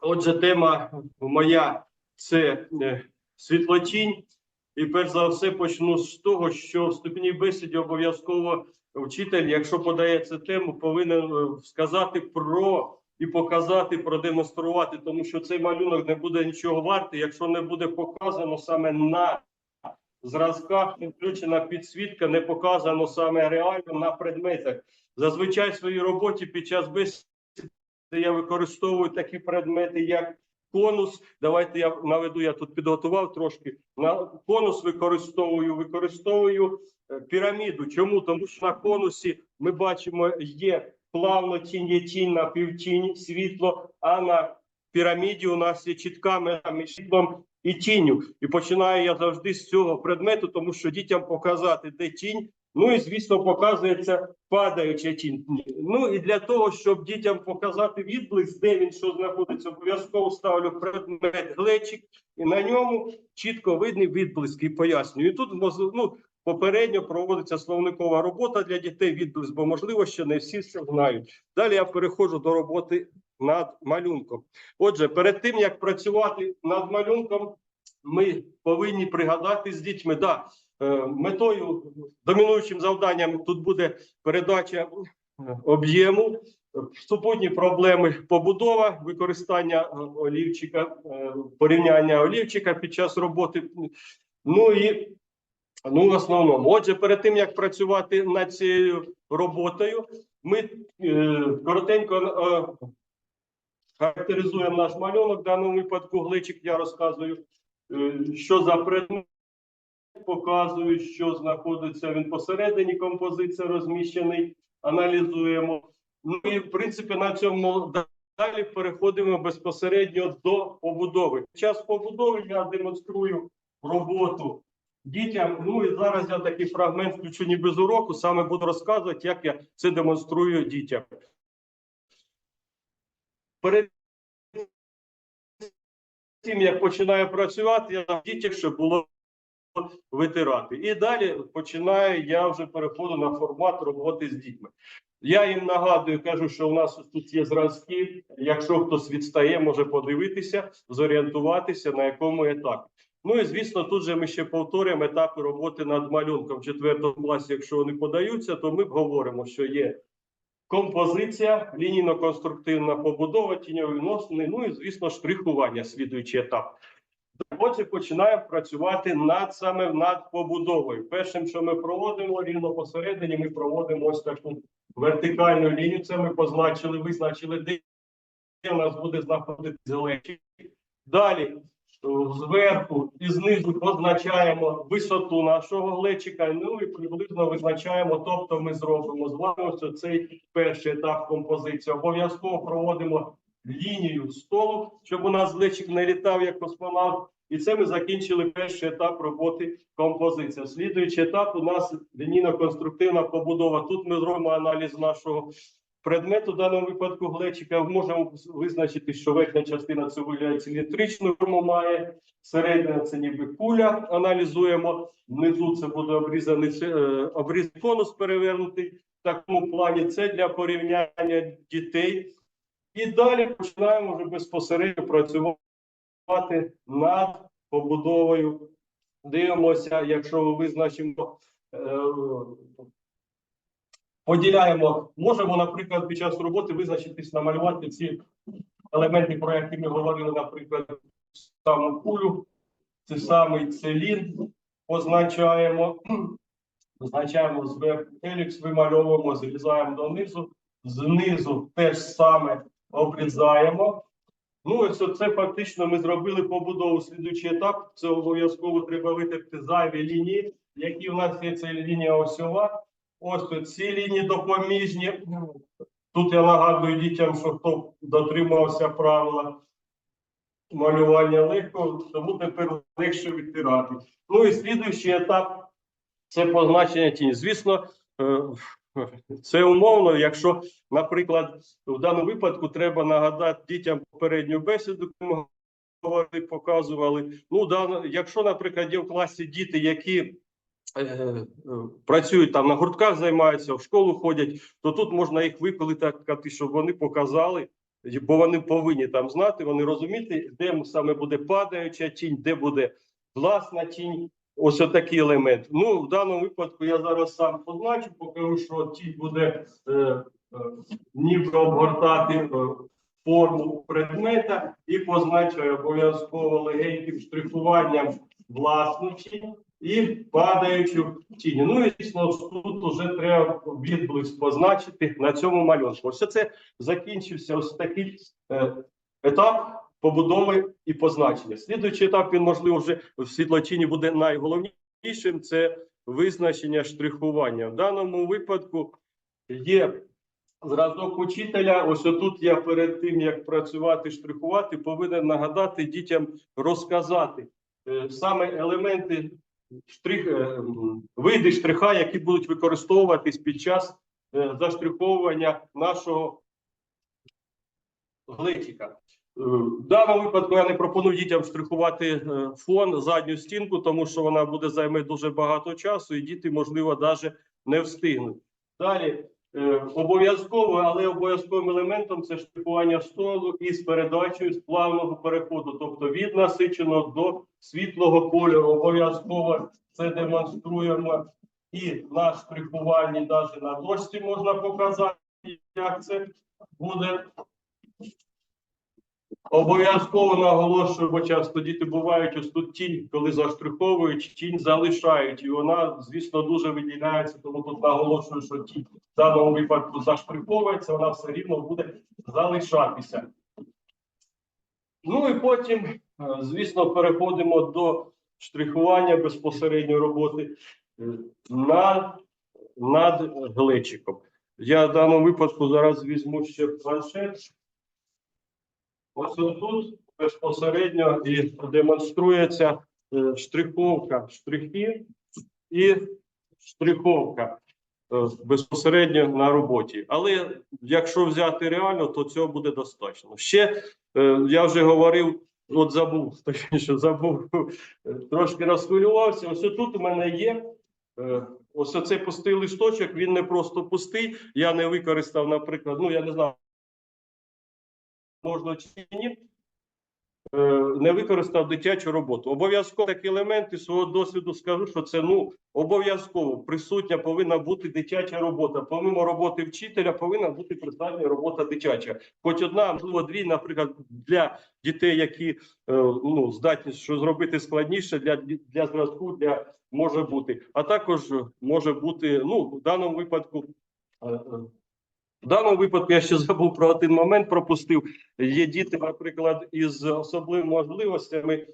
Отже, тема моя це е, світлотінь. І перш за все почну з того, що в вступній бесіді обов'язково вчитель, якщо подає цю тему, повинен е, сказати про і показати, продемонструвати, тому що цей малюнок не буде нічого вартий, якщо не буде показано саме на зразках, не включена підсвітка, не показано саме реально на предметах. Зазвичай в своїй роботі під час бесіди я використовую такі предмети, як конус. Давайте я наведу, я тут підготував трошки. На конус використовую, використовую е, піраміду. Чому? Тому що на конусі ми бачимо, є плавно тінь, є тінь на півтінь, світло, а на піраміді у нас є чітка межа між світлом і тінню. І починаю я завжди з цього предмету, тому що дітям показати, де тінь. Ну і звісно, показується падаюча тінь. Ну і для того, щоб дітям показати відблиск, де він що знаходиться, обов'язково ставлю предмет глечик, і на ньому чітко видний відблиск і пояснюю. І тут ну, попередньо проводиться словникова робота для дітей відблиск, бо можливо, що не всі це знають. Далі я переходжу до роботи над малюнком. Отже, перед тим як працювати над малюнком, ми повинні пригадати з дітьми. Да, метою домінуючим завданням тут буде передача е, об'єму, е, супутні проблеми побудова, використання е, олівчика, е, порівняння олівчика під час роботи. Ну і ну, в основному. Отже, перед тим як працювати над цією роботою, ми е, коротенько е, характеризуємо наш малюнок. В даному випадку гличик я розказую, е, що за предмет показую, що знаходиться він посередині композиції розміщений, аналізуємо. Ну і в принципі на цьому далі переходимо безпосередньо до побудови. Під час побудови я демонструю роботу дітям. Ну і зараз я такий фрагмент включу ніби з уроку, саме буду розказувати, як я це демонструю дітям. Перед тим, як починаю працювати, я дітям, щоб було витирати. І далі починаю, я вже переходжу на формат роботи з дітьми. Я їм нагадую, кажу, що у нас тут є зразки. Якщо хтось відстає, може подивитися, зорієнтуватися, на якому етапі. Ну і звісно, тут же ми ще повторюємо етапи роботи над малюнком в четвертому класі. Якщо вони подаються, то ми говоримо, що є композиція, лінійно-конструктивна побудова, тіньові відносини, ну і звісно, штрихування, слідуючий етап. Отже, починаємо працювати над саме над побудовою. Першим, що ми проводимо рівно посередині, ми проводимо ось таку вертикальну лінію. Це ми позначили, визначили, де у нас буде знаходитися зелений. Далі зверху і знизу позначаємо висоту нашого глечика. Ну і приблизно визначаємо, тобто ми зробимо з вами ось цей перший етап композиції. Обов'язково проводимо лінію столу, щоб у нас глечик не літав як космонавт. І це ми закінчили перший етап роботи композиції. Слідуючий етап у нас лінійно-конструктивна побудова. Тут ми зробимо аналіз нашого предмету, в даному випадку глечика. Можемо визначити, що верхня частина це циліндричну форму має, середина це ніби куля. Аналізуємо. Внизу це буде обрізаний е, обрізаний конус перевернутий. В такому плані це для порівняння дітей. І далі починаємо вже безпосередньо працювати над побудовою. Дивимося, якщо визначимо, е, поділяємо, можемо, наприклад, під час роботи визначитись, намалювати ці елементи, про які ми говорили, наприклад, саму кулю, це самий целін позначаємо, позначаємо зверху елікс, вимальовуємо, зрізаємо донизу, знизу теж саме обрізаємо. Ну, ось це фактично ми зробили побудову. Слідуючий етап. Це обов'язково треба витерти зайві лінії, які в нас є це лінія осьова. Ось ці лінії допоміжні. Тут я нагадую дітям, що хто дотримався правила малювання легко, тому тепер легше відтирати. Ну і слідуючий етап це позначення тіні. Звісно, е, це умовно, якщо, наприклад, в даному випадку треба нагадати дітям попередню бесіду, ми говорили, показували. Ну, да, якщо, наприклад, є в класі діти, які е, працюють там на гуртках, займаються, в школу ходять, то тут можна їх викликати, щоб вони показали, бо вони повинні там знати, вони розуміти, де саме буде падаюча тінь, де буде власна тінь. Ось отакий елемент. Ну, в даному випадку я зараз сам позначу, покажу, що тінь буде е, е, ніби обгортати е, форму предмета і позначаю обов'язково легеньким штрихуванням власну тінь і падаючу тінь. Ну і звісно, тут вже треба відблиск позначити на цьому малюнку. Ось це закінчився ось такий е, етап побудови і позначення. Слідуючий етап, він можливо вже в світлотіні буде найголовнішим. Це визначення штрихування. В даному випадку є зразок учителя. Ось отут я перед тим як працювати, штрихувати, повинен нагадати дітям розказати е, саме елементи штрих, е, види штриха, які будуть використовуватись під час е, заштриховування нашого глечика. В даному випадку я не пропоную дітям штрихувати е, фон, задню стінку, тому що вона буде займе дуже багато часу, і діти, можливо, навіть не встигнуть. Далі е, обов'язково, але обов'язковим елементом це штрихування столу із передачею з плавного переходу, тобто від насиченого до світлого кольору. Обов'язково це демонструємо і на штрихуванні, навіть на дошці можна показати, як це буде. Обов'язково наголошую, бо часто діти бувають ось тут тінь, коли заштриховують, тінь залишають, і вона, звісно, дуже виділяється. Тому тут наголошую, що тінь в даному випадку заштриховується, вона все рівно буде залишатися. Ну і потім, е, звісно, переходимо до штрихування безпосередньо роботи е, над, над глечиком. Я в даному випадку зараз візьму ще планшет. Ось тут безпосередньо і демонструється е, штриховка штрихи і штриховка е, безпосередньо на роботі. Але якщо взяти реально, то цього буде достатньо. Ще е, я вже говорив, от забув, точніше забув, трошки розхвилювався. Ось тут у мене є. Ось оцей пустий листочок, він не просто пустий. Я не використав, наприклад, ну я не знаю, можна чи ні, е, не використав дитячу роботу. Обов'язково такі елементи свого досвіду скажу, що це ну обов'язково присутня повинна бути дитяча робота. Помимо роботи вчителя, повинна бути присутня робота дитяча. Хоч одна, можливо, дві, наприклад, для дітей, які е, ну здатні що зробити складніше для для зразку, для може бути, а також може бути ну в даному випадку. В даному випадку я ще забув про один момент, пропустив. Є діти, наприклад, із особливими можливостями.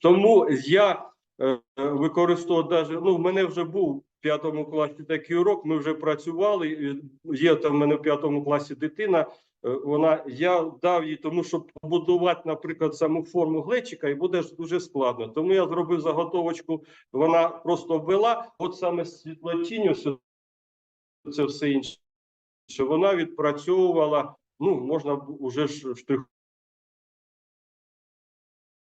Тому я е, використовую даже, ну, в мене вже був п'ятому класі такий урок, ми вже працювали. Є там в мене в п'ятому класі дитина. е, Вона я дав їй, тому що побудувати, наприклад, саму форму глечика, і буде дуже складно. Тому я зробив заготовочку. Вона просто ввела, от саме світлотінь, ось це все інше що вона відпрацьовувала, ну, можна вже штрих.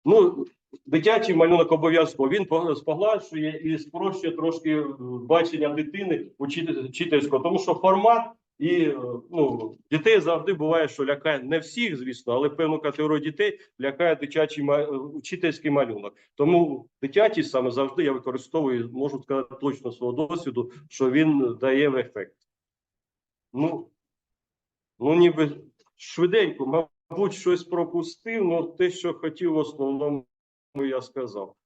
Ну, дитячий малюнок обов'язково. Він споглашує і спрощує трошки е, бачення дитини учительського, тому що формат і е, ну, дітей завжди буває, що лякає не всіх, звісно, але певну категорію дітей лякає дитячий е, учительський малюнок. Тому дитячий саме завжди я використовую, можу сказати точно свого досвіду, що він дає ефект. Ну, ну ніби швиденько, мабуть, щось пропустив, але те, що хотів, в основному я сказав.